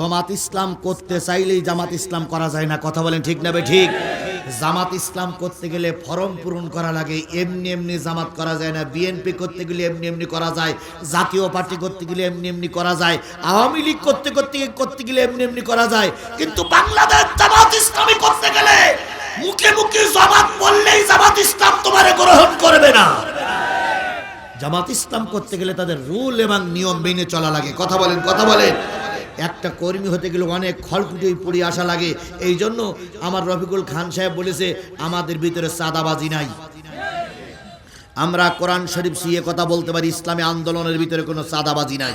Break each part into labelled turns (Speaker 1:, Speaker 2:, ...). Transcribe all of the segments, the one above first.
Speaker 1: জামাত ইসলাম করতে চাইলেই জামাত ইসলাম করা যায় না। কথা বলেন ঠিক না ঠিক? জামাত ইসলাম করতে গেলে ফর্ম পূরণ করা লাগে, এমনি এমনি জামাত করা যায় না। বিএনপি করতে গেলে এমনি এমনি করা যায়, জাতীয় পার্টি করতে গেলে এমনি এমনি করা যায়, আওয়ামী লীগ করতে করতে করতে গেলে এমনি এমনি করা যায়। কিন্তু বাংলাদেশ জামাত ইসলামী করতে গেলে মুখে মুখে জামাত বললেই জামাত ইসলাম তোমারে গ্রহণ করবে না। জামাত ইসলাম করতে গেলে তাদের রুল এবং নিয়ম মেনে চলা লাগে। কথা বলেন কথা বলেন। একটা কর্মী হতে গেলে অনেক খড়কুটি পড়ে আসা লাগে। এই জন্য আমার রফিকুল খান সাহেব বলেছে, আমাদের ভিতরে সাদাবাজি নাই। আমরা কোরআন শরীফ সিয়ে কথা বলতে পারি, ইসলামী আন্দোলনের ভিতরে কোনো চাঁদাবাজি নাই।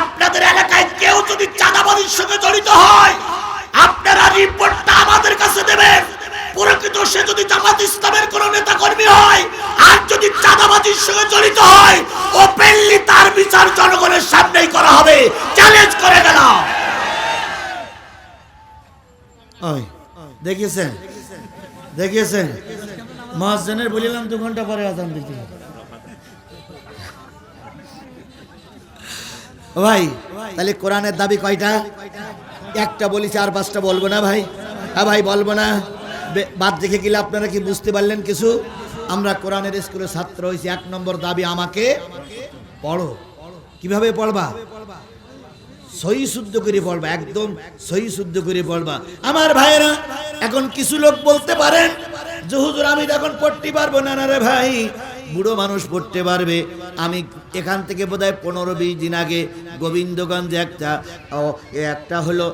Speaker 1: আপনাদের এলাকায় কেউ যদি চাঁদাবাজির সঙ্গে জড়িত হয়, আপনারা রিপোর্টটা আমাদের কাছে দেবেন। প্রকৃত সে যদি জামাত ইসলামের কোন নেতা কর্মী হয়, আর যদি চাঁদাবাজির সঙ্গে জড়িত হয়, ওপেনলি তার বিচার জনগণের সামনেই করা হবে। চ্যালেঞ্জ করে ওই, দেখিয়েছেন? দেখিয়েছেন? মহাজনের বলিলাম দু ঘণ্টা পরে আজান দিতে ভাই, তাহলে কোরআনের দাবি কয়টা? একটা বলি চার, পাঁচটা বলব না ভাই? হ্যাঁ ভাই, বলব না। বাদ দেখে গেলে আপনারা কি বুঝতে পারলেন কিছু? আমরা কোরআনের স্কুলের ছাত্র হয়েছি, এক নম্বর দাবি আমাকে, পড়ো। কীভাবে পড়বা? সহি শুদ্ধ করে পড়বা, একদম সহি শুদ্ধ করে পড়বা। আমার ভাইয়েরা, এখন কিছু লোক বলতে পারেন যে, হুজুর, আমি এখন পড়তে পারব না। না রে ভাই, বুড়ো মানুষ পড়তে পারবে। আমি এখান থেকে বোধহয় পনেরো বিশ দিন আগে গোবিন্দগঞ্জে একটা একটা হলো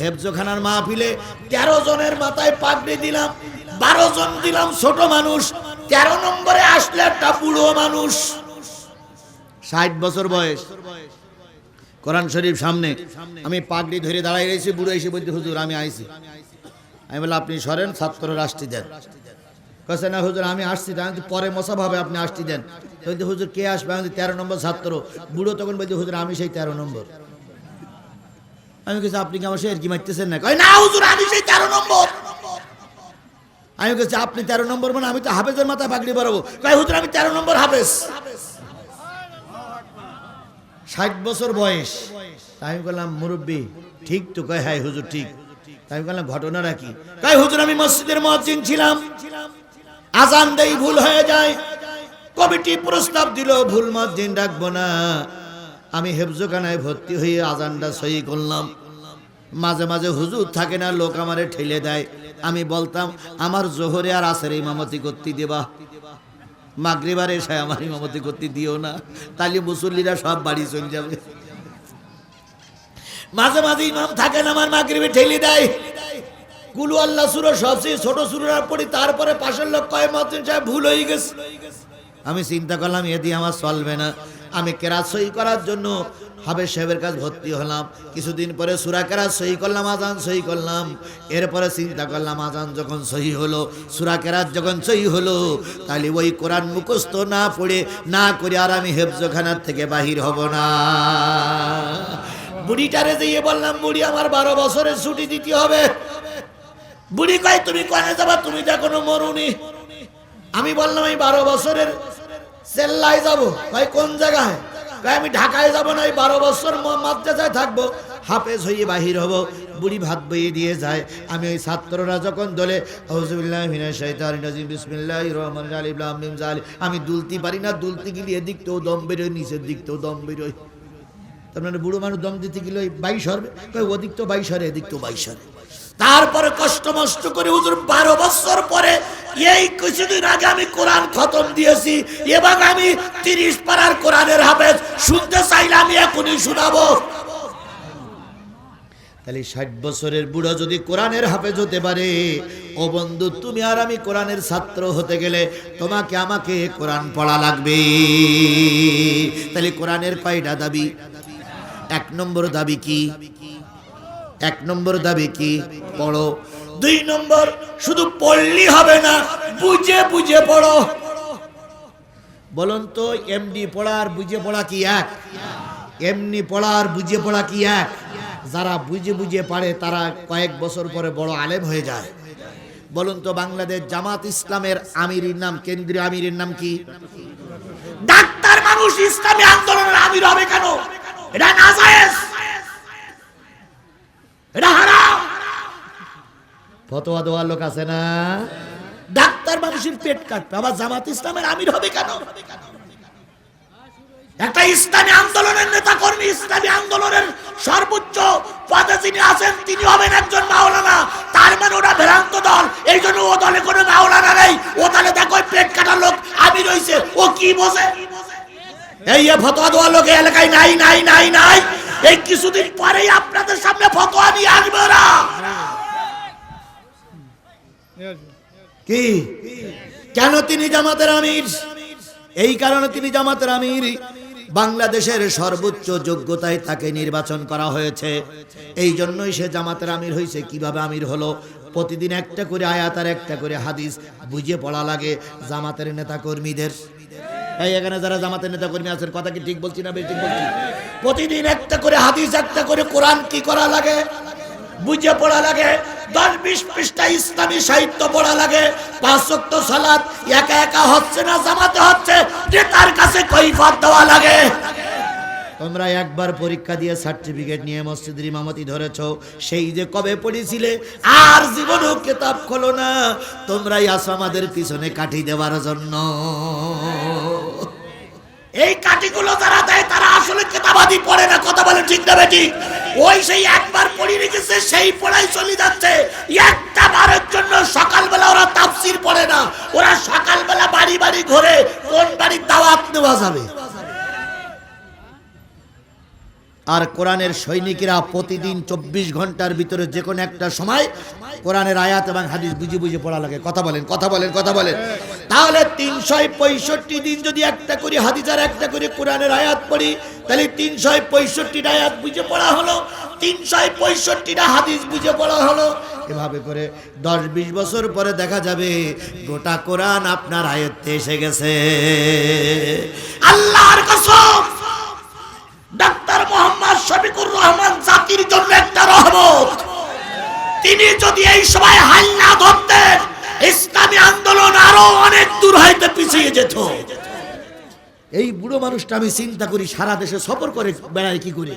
Speaker 1: হেফজখানার মাহফিলে তেরো জনের মাথায় পাগড়ি দিলাম, বারো জন দিলাম ছোট মানুষ, তেরো নম্বরে আসলে একটা বুড়ো মানুষ। ষাট বছর বয়স। কোরআন শরীফ সামনে। আমি পাগড়ি ধরে দাঁড়াই রয়েছি, বুড়ো এসে বলতে হুজুর, আমি আইছি। আমি বললাম, আপনি সরেন ছাত্র রাষ্ট্রী দেন কাছে না হুজুর আমি আসছি আমি পরে মশা ভাবে আপনি আসছি দেন। বলতে, হুজুর কে আসবে? আমি তেরো নম্বর ছাত্র। বুড়ো তখন বলতে হুজুর আমি সেই তেরো নম্বর। আমি কিছু আপনি কি আমার সে কি মারতেছেন না না হুজুর আমি সেই তেরো নম্বর। আমি কাছে আপনি তেরো নম্বর মানে আমি তো হাফেজের মাথায় পাগড়ি বাড়াবো। কই হুজুর আমি তেরো নম্বর হাফেজ। ষাট বছর বয়স। আমি বললাম মুরব্বী ঠিক তো। কয় হ্যাঁ হুজুর ঠিক। আমি বললাম ঘটনাটা কি? কয় হুজুর আমি মসজিদের মসজিদ ছিলাম। আজান দেই ভুল হয়ে যায়। কমিটি প্রস্তাব দিল, ভুল মসজিদ ডাকবো না। আমি হেফজোখানায় ভর্তি হয়ে আজানটা সহি করলাম। মাঝে মাঝে হুজুর থাকে না, লোক আমারে ঠেলে দেয়। আমি বলতাম, আমার জোহরে আর আসের ইমামতি করতে দেবা। মাগরিবার এসে আমার ইমামতি করতে দিও না। তাহলে মুসল্লিরা সব বাড়ি চলে যাবে। মাঝে মাঝে ইমাম থাকেন আমার মাগরিবে ঠেলে দেয়। কুলু আল্লাহ সুরো সবচেয়ে ছোট সুরার পড়ি, তারপরে পাশের লোক কয়, মতিন সাহেব, ভুল হয়ে গেছে। আমি চিন্তা করলাম এদি আমার চলবে না। আমি কেরাত সই করার জন্য হাবের সাহেবের কাছে ভর্তি হলাম। কিছুদিন পরে সুরা কেরাত সই করলাম, আজান সই করলাম। এরপরে চিন্তা করলাম, আজান যখন সহি হলো, সুরা কেরাত যখন সহি হলো, তাহলে ওই কোরআন মুখস্থ না পড়ে, না করে আর আমি হেফজখানার থেকে বাহির হব না। বুড়িটারে দিয়ে বললাম, বুড়ি, আমার বারো বছরের ছুটি দিতে হবে। বুড়ি কয়, তুমি কনে যাবা? তুমি তো এখনও মরুনি। আমি বললাম, আমি বারো বছরের চেল্লাই যাব। ভাই কোন জায়গায়? আমি ঢাকায় যাব না এই বারো বছর মাদ্রাসায় থাকব। হাফেজ হয়ে বাহির হব, বুড়ি ভাত বইয়ে দিয়ে যায়। আমি ওই ছাত্ররা যখন দলে আমি দুলতে পারি না, দুলতে গেলে এদিক তো দম বেরোয়, নিচের দিক তো দম বেরোয়। তার মানে বুড়ো মানুষ দম দিতে গেলে ওই বাইশ হবে ওদিক তো বাইশ হরে, এদিক তো বাইশ হরে। তারপরে কষ্ট মষ্ট করে হুজুর বারো বছর পরে এই কিছুদিন আগে আমি কোরআন খতম দিয়েছি, এবং আমি তিরিশ পাড়ার কোরআনের হাফেজ, শুনতে চাইলে আমি এখনই শোনাবো। তাহলে ষাট বছরের বুড়ো যদি কোরআনের হাফেজ হতে পারে, ও বন্ধু, তুমি আর আমি কোরআনের ছাত্র হতে গেলে তোমাকে আমাকে কোরআন পড়া লাগবে। তাহলে কোরআনের কয়টা দাবি? এক নম্বর দাবি কি? এক নম্বর দাবি কি? পড়ো। দুই নম্বর, শুধু পড়লি হবে না, বুঝে বুঝে পড়ো। বলুন তো এমডি পড়ার বুঝে পড়া কি এক? এমনি পড়ার বুঝে পড়া কি এক? যারা বুঝে বুঝে পারে, তারা কয়েক বছর পরে বড় আলেম হয়ে যায়। বলুন তো, বাংলাদেশ জামাত ইসলামের আমিরের নাম, কেন্দ্রীয় আমিরের নাম কি? ডাক্তার মানুষ ইসলামী আন্দোলনের আমির হবে কেন? এটা নাজায়েজ। ফতোয়া দেওয়ার লোক আছে না? ডাক্তার মানুষের পেট কাটবে। আবার জামাত ইসলামের আমির হবে কেন? একটা ইসলামী আন্দোলনের নেতা কর্মী ইসলামী আন্দোলনের সর্বোচ্চ পদে যিনি আছেন তিনি হবেন একজন মাওলানা। তার মানে ওটা ভ্রান্ত দল। এই জন্য ও দলে কোনো মাওলানা নেই। ও দলে দেখো পেট কাটার লোক আমি রইছে ও কি বোঝে? এই ফতোয়া দেওয়ার লোক এলাকায় নাই নাই নাই নাই। এই কিছুদিন পরেই আপনাদের সামনে ফতোয়া নিয়ে আসবে ওরা। কি? কেন তিনি জামাতের আমির? এই কারণে তিনি জামাতের আমির। বাংলাদেশের সর্বোচ্চ যোগ্যতায় তাকে নির্বাচন করা হয়েছে। এই জন্যই সে জামাতের আমির হয়েছে কীভাবে আমির হলো? প্রতিদিন একটা করে আয়াত আর একটা করে হাদিস। বুঝে পড়া লাগে জামাতের নেতা কর্মীদের এই, এখানে যারা জামাতের নেতা কর্মী আছেন, কথা কি ঠিক বলছি না বেশ ঠিক বলছি? প্রতিদিন একটা করে হাদিস, একটা করে কোরআন কি করা লাগে? বুঝে পড়া লাগে? দশ, বিশ পৃষ্ঠা ইসলামী সাহিত্য পড়া লাগে? পাঁচ ওয়াক্ত সালাত, একা একা হচ্ছে না, জামাতে হচ্ছে? যে তার কাছে কৈফত দেওয়া লাগে। তোমরা একবার পরীক্ষা দিয়ে সার্টিফিকেট নিয়ে মসজিদের ইমামতি ধরেছ, সেই যে কবে পড়েছিলে, আর জীবনও কেতাব খোলো না। তোমরাই আসো আমাদের পিছনে কাঠি দেওয়ার জন্য। এই কাটিগুলো যারা দেয়, তারা আসলে কেতাবাদি পড়ে না, কথা বলে ঠিক না বেটি। ওই সেই একবার পড়ে রেখেছে, সেই পড়াই চলে যাচ্ছে। একটা বারের জন্য সকালবেলা ওরা তাফসির পড়ে না। ওরা সকালবেলা বাড়ি বাড়ি ঘুরে কোন বাড়ির দাওয়াত নেওয়া যাবে? আর কোরআনের সৈনিকেরা প্রতিদিন চব্বিশ ঘণ্টার ভিতরে যে কোনো একটা সময় কোরআনের আয়াত এবং হাদিস বুঝে বুঝে পড়া লাগে। কথা বলেন কথা বলেন কথা বলেন। তাহলে তিনশো পঁয়ষট্টি দিন যদি একটা করে হাদিস আর একটা করে কোরআনের আয়াত পড়ি, তাহলে তিনশো পঁয়ষট্টিটা আয়াত বুঝে পড়া হলো তিনশো পঁয়ষট্টিটা হাদিস বুঝে পড়া হলো। এভাবে করে দশ বিশ বছর পরে দেখা যাবে গোটা কোরআন আপনার আয়ত্তে এসে গেছে। আল্লাহর কসম! ডাক্তার মোহাম্মদ শফিকুর রহমান জাতির জন্য একটা রহমত। তিনি যদি এই সময় হাল না ধরতেন, ইসলামী আন্দোলন আরও অনেক দূর হইতে পিছিয়ে যেত। এই বুড়ো মানুষটা আমি চিন্তা করি, সারা দেশে সফর করে বেড়াই কি করে?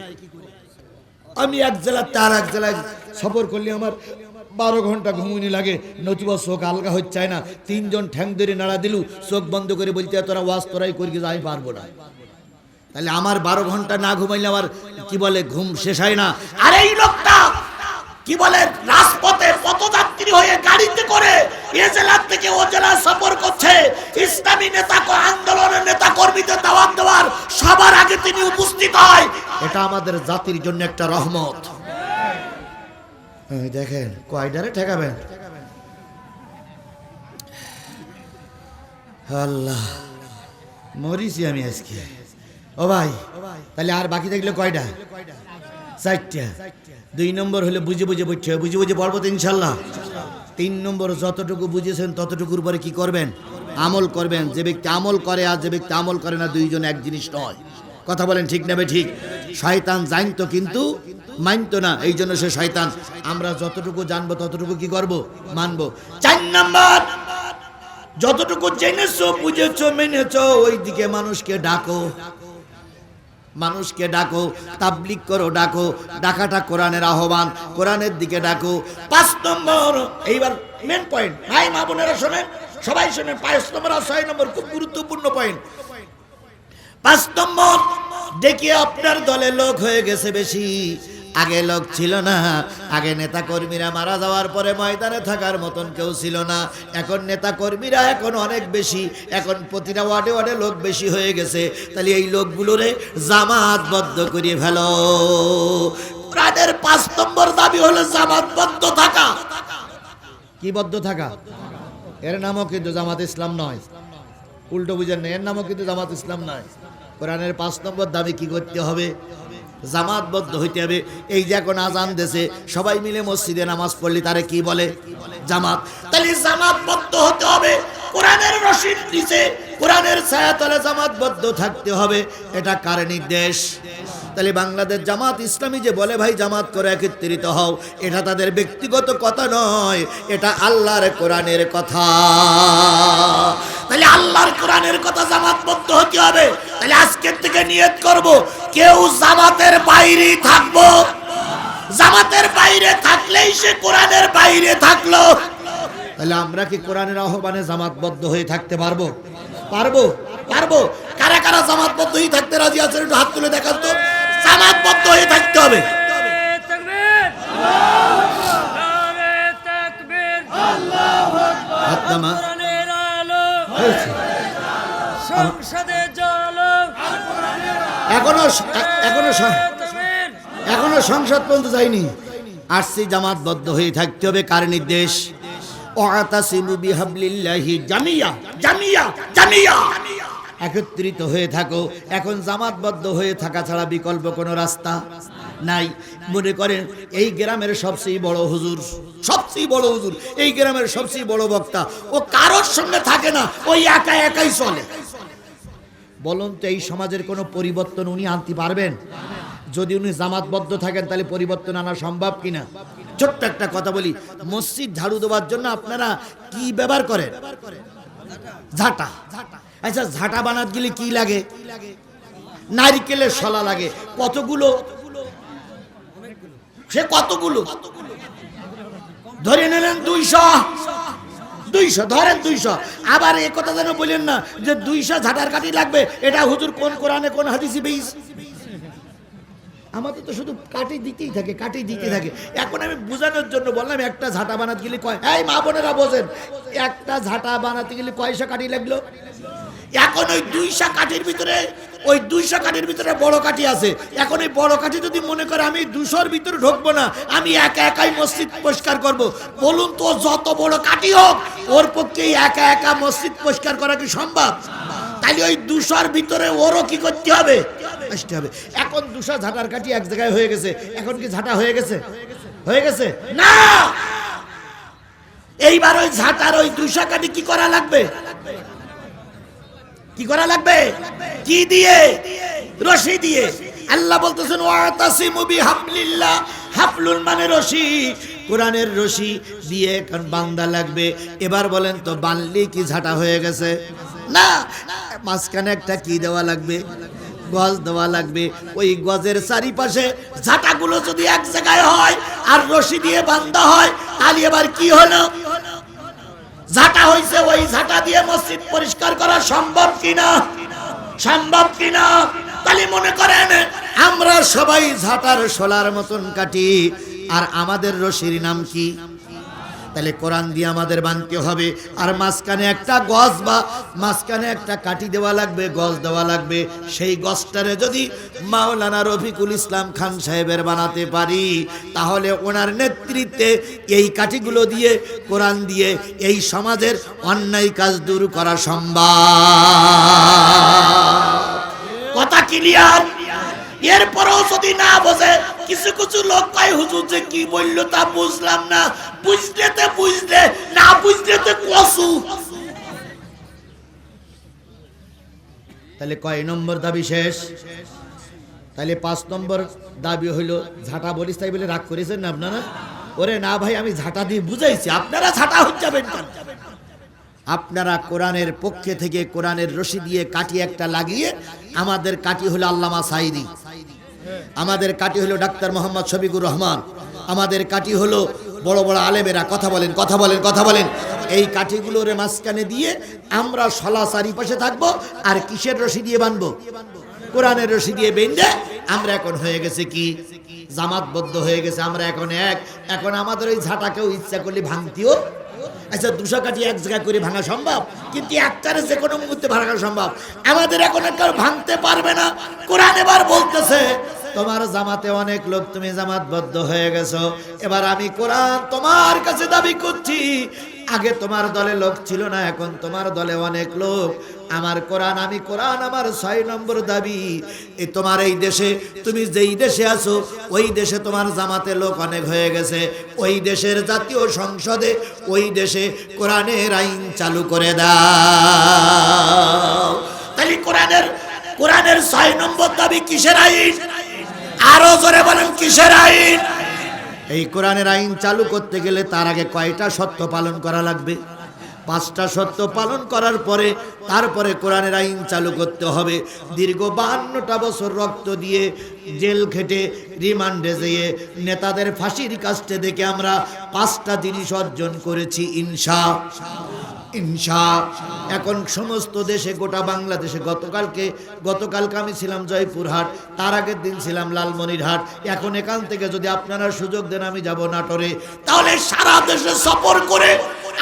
Speaker 1: আমি এক জেলার তার এক জেলায় সফর করলে আমার বারো ঘণ্টা ঘুমুনি লাগে, নতুবা চোখ আলগা হচ্ছে না। তিনজন ঠ্যাং ধরে নাড়া দিলু, চোখ বন্ধ করে বলতে, তোরা ওয়াজ তোরাই করি আমি পারব না। তাহলে আমার বারো ঘণ্টা না ঘুমাইলে আমার কি বলে, ঘুম শেষ হয় না। আর এই লোকটা কি বলে, রাজপথে পথযাত্রী হয়ে গাড়িতে করে এ জেলার থেকে ও জেলা সফর করছে। ইসলামী নেতা আন্দোলনের নেতা কর্মীদের দাওয়াত দেওয়ার সবার আগে তিনি উপস্থিত হয়। এটা আমাদের জাতির জন্য একটা রহমত। দেখেন, কয়ডারে ঠেকাবেন? আল্লাহ, মরিছি আমি আজকে। ও ভাই, তাহলে আর বাকি থাকলে কয়টা? চারটা। দুই নম্বর হলে বুঝে বুঝে বুঝছে বুঝে বুঝে পড়ব তো ইনশাল্লাহ। তিন নম্বর যতটুকু বুঝেছেন ততটুকুর পরে কি করবেন? আমল করবেন। যে ব্যক্তি আমল করে আর যে ব্যক্তি আমল করে না, দুইজন এক জিনিস নয়। কথা বলেন ঠিক নেবে ঠিক? শয়তান জানতো কিন্তু মানতো না, এই জন্য সে শয়তান। আমরা যতটুকু জানব ততটুকু কি করব? মানবো। চার নম্বর, যতটুকু জেনেছো, বুঝেছ, মেনেছো ওই দিকে মানুষকে ডাকো। মানুষকে ডাকো তাবলিক করো, ডাকো, ডাকাটা কোরআনের আহ্বান, কোরআনের দিকে ডাকো। পাঁচ নম্বর, এইবার মেন পয়েন্ট ভাই, মা বোনেরা শোনেন? সবাই শোনেন, পাঁচ নম্বর আর ছয় নম্বর খুব গুরুত্বপূর্ণ পয়েন্ট পাঁচ নম্বর, দেখি আপনার দলে লোক হয়ে গেছে বেশি। আগে লোক ছিল না, আগে নেতা কর্মীরা মারা যাওয়ার পরে ময়দানে থাকার মতন কেউ ছিল না। এখন নেতা কর্মীরা এখন অনেক বেশি, এখন প্রতিটা ওয়ার্ডে ওয়ার্ডে লোক বেশি হয়ে গেছে। তাহলে এই লোকগুলোরে জামাতবদ্ধ করে ফেলো। প্রাণের পাঁচ নম্বর দাবি হলো জামাতবদ্ধ থাকা। কি বদ্ধ থাকা? এর নামও কিন্তু জামাত ইসলাম নয়। উল্টো বুঝেন না, এর নামও কিন্তু জামাত ইসলাম নয়। কোরআনের পাঁচ নম্বর দাবি কি করতে হবে? জামাতবদ্ধ হইতে হবে। এই যে এখন আজান দেশে সবাই মিলে মসজিদে নামাজ পড়লে তারে কি বলে? জামাত। তাহলে জামাতবদ্ধ হতে হবে। কোরআনের রশিদ নিচে, কোরআনের ছায়াতলে জামাতবদ্ধ থাকতে হবে। এটা কার নির্দেশ? তাহলে বাংলাদেশ জামাত ইসলামী যে বলে, ভাই, জামাত করে একত্রিত হও। এটা তাদের ব্যক্তিগত কথা নয়, এটা আল্লাহর কোরআনের কথা। তাহলে আল্লাহর কোরআনের কথা জামাতবদ্ধ হতে হবে। তাহলে আজকের থেকে নিয়ত করব, কেউ জামাতের বাইরেই থাকব। জামাতের বাইরে থাকলেই সে কোরআনের বাইরে থাকল। তাহলে আমরা কি কোরআনের আহ্বানে জামাতবদ্ধ হয়ে থাকতে পারব? পারব পারব। কারা কারা জামাতবদ্ধ হয়ে থাকতে রাজি আছেন, একটু হাত তুলে দেখান তো। জামাতবদ্ধ হয়ে থাকতে হবে।
Speaker 2: এখনও এখনও
Speaker 1: এখনও
Speaker 2: সংসদ
Speaker 1: পর্যন্ত যায়নি। আসছি জামাতবদ্ধ হয়ে থাকতে হবে কার নির্দেশ? জামিয়া। জামিয়া জামিয়া। একত্রিত হয়ে থাকো। এখন জামাতবদ্ধ হয়ে থাকা ছাড়া বিকল্প কোনো রাস্তা নাই। মনে করেন, এই গ্রামের সবচেয়ে বড় হুজুর, সবচেয়ে বড় হুজুর, এই গ্রামের সবচেয়ে বড় বক্তা, ও কারোর সঙ্গে থাকে না, ওই একা একাই চলে। বলুন তো, এই সমাজের কোনো পরিবর্তন উনি আনতে পারবেন? যদি উনি জামাতবদ্ধ থাকেন, তাহলে পরিবর্তন আনা সম্ভব কিনা? ছোট্ট একটা কথা বলি, মসজিদ ঝাড়ু দেওয়ার জন্য আপনারা কি ব্যবহার করেন? ঝাঁটা। আচ্ছা ঝাঁটা বানাতে গেলে কি লাগে? নারিকেলের শলা লাগে। কতগুলো? সে কতগুলো? ধরে নিলেন দুইশো। দুইশো, ধরেন দুইশো। আবার এ কথা যেন বলেন না যে দুইশো ঝাঁটার কাটি লাগবে, এটা হুজুর কোন কোরআনে কোন হাদিসি বেইস? আমাদের তো শুধু কাটি দিতেই থাকে কাটি দিতে থাকে। এখন আমি বোঝানোর জন্য বললাম, একটা ঝাঁটা বানাতে গেলে কয় এই মা বোনেরা বোঝেন, একটা ঝাঁটা বানাতে গেলে কয়শো কাঠি লাগল? এখন ওই দুইশো কাঠির ভিতরে, ওই দুইশো কাঠির ভিতরে বড় কাঠি আছে। এখন ওই বড় কাঠি যদি মনে করে আমি দুশোর ভিতরে ঢুকবো না, আমি একা একাই মসজিদ পরিষ্কার করব। বলুন তো, যত বড় কাঠি হোক, ওর পক্ষে একা একা মসজিদ পরিষ্কার করা কি সম্ভব? তাহলে ওই দুশোর ভিতরে ওরও কি করতে হবে? আসতে হবে। এখন দুশো ঝাঁটার কাঠি এক জায়গায় হয়ে গেছে। এখন কি ঝাঁটা হয়ে গেছে? হয়ে গেছে? না! এইবার ওই ঝাঁটার ওই দুশো কাঠি কি করা লাগবে? কি করা লাগবে? কি দিয়ে? রশি দিয়ে। আল্লাহ বলতেছেন, ওয়াতাসিমু বিহাবলিল্লাহ হাফলুল মানে রশি। কোরআনের রশি দিয়ে এখন বান্দা লাগবে। এবার বলেন তো, বানলি কি ঝাঁটা হয়ে গেছে? না। মাঝখানে একটা কি দেওয়া লাগবে? গজ দেওয়া লাগবে। ওই গজের চারিপাশে ঝাঁটাগুলো যদি এক জায়গায় হয় আর রশি দিয়ে বান্ধা হয়, তাহলে এবার কি হলো? ঝাঁটা হইছে, ওই ঝাঁটা দিয়ে মসজিদ পরিষ্কার করা সম্ভব কিনা? সম্ভব কিনা? তাহলে মনে করেন, আমরা সবাই ঝাঁটার শোলার মতন কাটি, আর আমাদের রশির নাম কি? তাহলে কোরআন দিয়ে আমাদের বানতে হবে। আর মাঝখানে একটা গজ বা মাঝখানে একটা কাটি দেওয়া লাগবে গজ দেওয়া লাগবে। সেই গজটারে যদি মাওলানা রফিকুল ইসলাম খান সাহেবের বানাতে পারি, তাহলে ওনার নেতৃত্বে এই কাঠিগুলো দিয়ে, কোরআন দিয়ে এই সমাজের অন্যায় কাজ দূর করা সম্ভব। কথা ক্লিয়ার এরপরেও যদি না বোঝে, কিছু কিছু লোক কয়, হুজুর যে কি বলল তা বুঝলাম না। বুঝলে তো বুঝলে, না বুঝলে তো কসু। তাহলে কয় নম্বর দাবি শেষ? তাহলে পাঁচ নম্বর দাবি হইল, ঝাঁটা বলিস তাই বলে রাগ করেছেন না আপনারা? ওরে না ভাই, আমি ঝাঁটা দিয়ে বুঝাইছি, আপনারা ঝাঁটা যাবেন আপনারা কোরআনের পক্ষে থেকে কোরআনের রশি দিয়ে কাটি একটা লাগিয়ে, আমাদের কাটি হলো আল্লামা সাইদি। আমাদের কাটি হলো ডাক্তার মোহাম্মদ শফিকুর রহমান। আমাদের কাটি হলো বড় বড় আলেমেরা। কথা বলেন কথা বলেন কথা বলেন। এই কাঠিগুলোর মাঝখানে দিয়ে আমরা সলা চারিপাশে থাকব আর কিসের রশি দিয়ে বানবো? কোরআনের রশি দিয়ে বেঁধে আমরা এখন হয়ে গেছে কি? জামাতবদ্ধ হয়ে গেছে, আমরা এখন এক। এখন আমাদের ওই ঝাঁটাকেও ইচ্ছা করলে ভাঙতিও আচ্ছা দুশো কাঠি এক জায়গায় করে ভাঙা সম্ভব? কিন্তু একটারে যে কোনো মুহূর্তে ভাঙা সম্ভব। আমাদের এখন কেউ ভাঙতে পারবে না। কোরআন এবার বলতেছে, তোমার জামাতে অনেক লোক, তুমি জামাতবদ্ধ হয়ে গেছো। এবার আমি কোরআন তোমার কাছে দাবি করছি। আগে তোমার দলে লোক ছিল না, এখন তোমার দলে অনেক লোক। আমার কোরআন, আমি কোরআন, আমার ছয় নম্বর দাবি। এ তোমার এই দেশে, তুমি যেই দেশে আছো, ওই দেশে তোমার জামাতে লোক অনেক হয়ে গেছে। ওই দেশের জাতীয় সংসদে, ওই দেশে কোরআনের আইন চালু করে দাও। তাহলে কোরআনের কোরআনের ছয় নম্বর দাবি কিসের আইন? আরও জোরে বলেন, কিসের আইন? এই কোরআনের আইন চালু করতে গেলে তার আগে কয়টা সত্য পালন করা লাগবে? পাঁচটা সত্য পালন করার পরে তারপরে কোরআনের আইন চালু করতে হবে। দীর্ঘ বাহান্নটা বছর রক্ত দিয়ে জেল খেটে রিমান্ডে যেয়ে নেতাদের ফাঁসির কাছটে দেখে আমরা পাঁচটা জিনিস অর্জন করেছি ইনসা ইনসা এখন সমস্ত দেশে, গোটা বাংলাদেশে, গতকালকে গতকালকে আমি ছিলাম জয়পুরহাট, তার আগের দিন ছিলাম লালমনিরহাট। এখন এখান থেকে যদি আপনারা সুযোগ দেন আমি যাব নাটোরে। তাহলে সারা দেশে সফর করে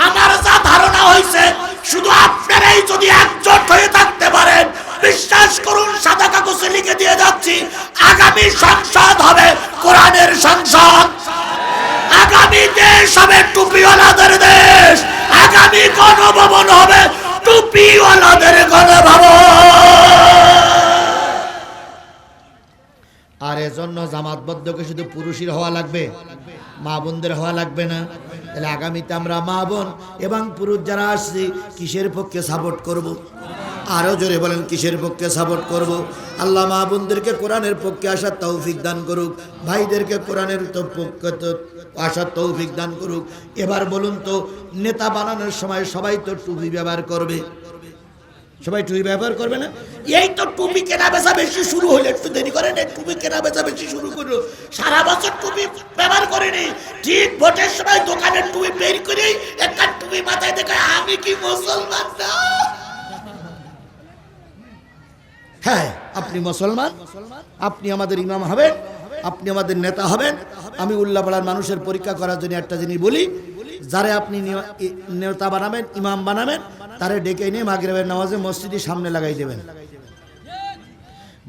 Speaker 1: আমার ধারণা হয়েছে, শুধু আপনারাই যদি একজোট হয়ে থাকতে পারেন, বিশ্বাস করুন, সাদা কাগজে লিখে দিয়ে যাচ্ছি, আগামী সংসদ হবে কোরআনের সংসদ। আগামী দেশ হবে টুপিওয়ালাদের দেশ। আগামী গণভবন হবে টুপিওয়ালাদের গণভবন আর এজন্য জামাতবদ্ধকে শুধু পুরুষের হওয়া লাগবে, মা বোনদের হওয়া লাগবে না তাহলে আগামীতে আমরা মা বোন এবং পুরুষ যারা আসছি, কিসের পক্ষে সাপোর্ট করব। আরও জোরে বলেন, কিসের পক্ষে সাপোর্ট করব। আল্লাহ মা বোনদেরকে কোরআনের পক্ষে আসার তৌফিক দান করুক, ভাইদেরকে কোরআনের তো পক্ষে তো আসার তৌফিক দান করুক এবার বলুন তো, নেতা বানানোর সময় সবাই তো টুপি ব্যবহার করবে সবাই টুপি ব্যবহার করবে না? এই তো টুপি কেনা বেচা বেশি শুরু হলে, একটু দেরি করেন টুপি কেনা বেচা বেশি শুরু করল। সারা বছর টুপি ব্যবহার করেনি। ঠিক ভোটের সময় দোকানের টুপি বের করে, একটা টুপি মাথায় দেখে আমি কি মুসলমান হ্যাঁ আপনি মুসলমান? আপনি আমাদের ইমাম হবেন, আপনি আমাদের নেতা হবেন। আমি উল্লাপাড়ার মানুষের পরীক্ষা করার জন্য একটা জিনিস বলি যারে আপনি নেতা বানাবেন, ইমাম বানাবেন, তারে ডেকে নিয়ে মাগরেবের নামাজে মসজিদের সামনে লাগাই দেবেন।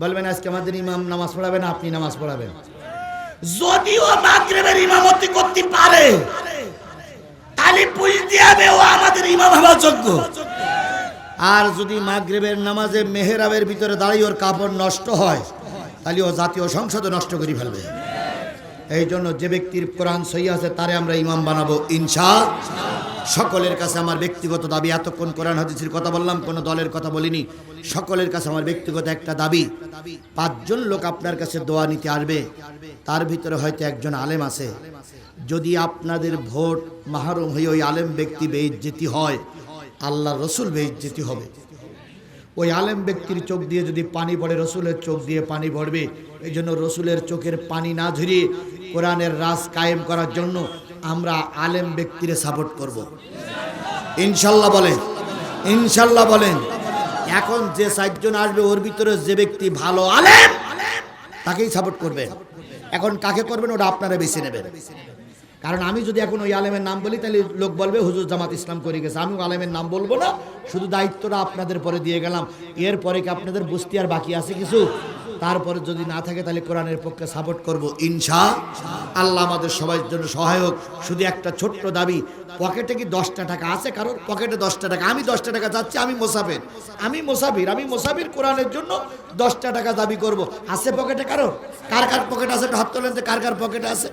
Speaker 1: বলবেন, আজকে আমাদের ইমাম নামাজ পড়াবেন, আপনি নামাজ পড়াবেন। যদিও মাগরেবের ইমামতি করতে পারে, তাহলে পুজ দিয়ে ও আমাদের ইমাম হওয়ার যোগ্য। আর যদি মাগরেবের নামাজে মেহেরাবের ভিতরে দাঁড়িয়ে ওর কাপড় নষ্ট হয়, তাহলে ও জাতীয় সংসদে নষ্ট করে ফেলবে। এই জন্য যে ব্যক্তির কোরআন সই আছে, তারে আমরা ইমাম বানাবো, ইনশা সকলের কাছে আমার ব্যক্তিগত দাবি, এতক্ষণ কোরআন হাদিসের কথা বললাম, কোনো দলের কথা বলিনি। সকলের কাছে আমার ব্যক্তিগত একটা দাবি, পাঁচজন লোক আপনার কাছে দোয়া নিতে আসবে, তার ভিতরে হয়তো একজন আলেম আছে। যদি আপনাদের ভোট মাহরুম হয়ে ওই আলেম ব্যক্তি বেইজ্জতি হয় আল্লাহ রসুল বেইজ্জতি হবে। ওই আলেম ব্যক্তির চোখ দিয়ে যদি পানি পড়ে, রসুলের চোখ দিয়ে পানি পড়বে এই জন্য রসুলের চোখের পানি না ঝরিয়ে কোরআনের রাজ কায়েম করার জন্য আমরা আলেম ব্যক্তিরে সাপোর্ট করব। ইনশাল্লাহ বলেন ইনশাল্লাহ বলেন, এখন যে চারজন আসবে, ওর ভিতরে যে ব্যক্তি ভালো আলেম, তাকেই সাপোর্ট করবেন। এখন কাকে করবেন, ওটা আপনারা বেছে নেবেন। কারণ আমি যদি এখন ওই আলেমের নাম বলি, তাহলে লোক বলবে, হুজুর, জামাত ইসলাম করে গেছে। আমি আলেমের নাম বলব না, শুধু দায়িত্বটা আপনাদের পরে দিয়ে গেলাম। এরপরে কি আপনাদের বুঝতে আর বাকি আছে কিছু? তারপরে যদি না থাকে তাহলে কোরআনের পক্ষে সাপোর্ট করব, ইনশা আল্লাহ আমাদের সবার জন্য সহায়ক। শুধু একটা ছোট্ট দাবি, পকেটে কি দশটা টাকা আছে কারোর? পকেটে দশটা টাকা। আমি দশটা টাকা যাচ্ছি আমি মোসাফির। আমি মোসাফির আমি মোসাফির কোরআনের জন্য দশটা টাকা দাবি করব। আছে পকেটে কারও কার কার পকেটে আছে? হাত তোলেন তো কার কার পকেটে আছে।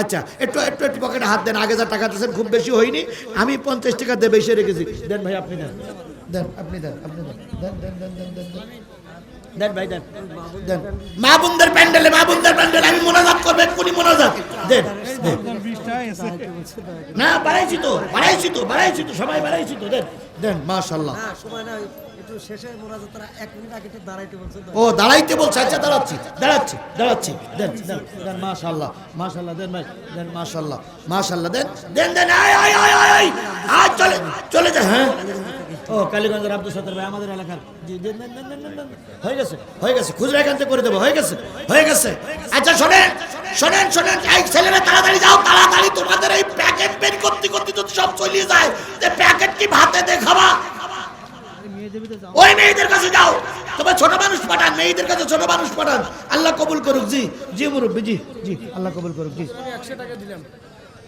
Speaker 1: আচ্ছা একটু একটু একটু পকেটে হাত দেন, আগে যা টাকা দিয়েছেন খুব বেশি হয়নি। আমি পঞ্চাশ টাকা দিয়ে বেশি রেখেছি। দেন ভাই, আপনি দেন। দেন, আপনি দেন আপনি দেন দেন দেন দেন দেন দেন। দেন ভাই দেন। দেন। মা বোনদের প্যান্ডেলে মা বোনদের প্যান্ডেলে আমি মোনাজাত করব এক্ষুনি মোনাজাত। দেন না বাড়াইছি তো বাড়াইছি তো বাড়াইছি তো সবাই বাড়াইছি তো দেন। দেন মাশাল্লাহ। ও দাঁড়াইতে বলছে আচ্ছা দাঁড়াচ্ছি দাঁড়াচ্ছি দাঁড়াচ্ছি। দেন দেন মাশাল্লাহ মাশাল্লাহ দেন ভাই দেন মাশাল্লাহ মাশাল্লাহ দেন দেন দেন আয় আয় আয় আয় আয়। আয় চলে চলে যা হ্যাঁ। ও, কালীগঞ্জের আব্দুল সত্তর ভাই, আমাদের এলাকার। হয়ে গেছে হয়ে গেছে, খুচরা এখান থেকে করে দেবো, হয়ে গেছে হয়ে গেছে। আচ্ছা শোনেন শোনেন শোনেন, এই ছেলেরা, তাড়াতাড়ি যাও, তাড়াতাড়ি তোমাদের এই প্যাকেট বের করতে করতে যদি সব চলিয়ে যায়, যে প্যাকেট কি ভাতে দেখাবা? ওই মেয়েদের কাছে যাও, তোমার ছোট মানুষ পাঠান, মেয়েদের কাছে ছোট মানুষ পাঠান। আল্লাহ কবুল করুক, জি জি, মুরব্বী, জি জি, আল্লাহ কবুল করুক, জি।
Speaker 3: একশো টাকা দিলাম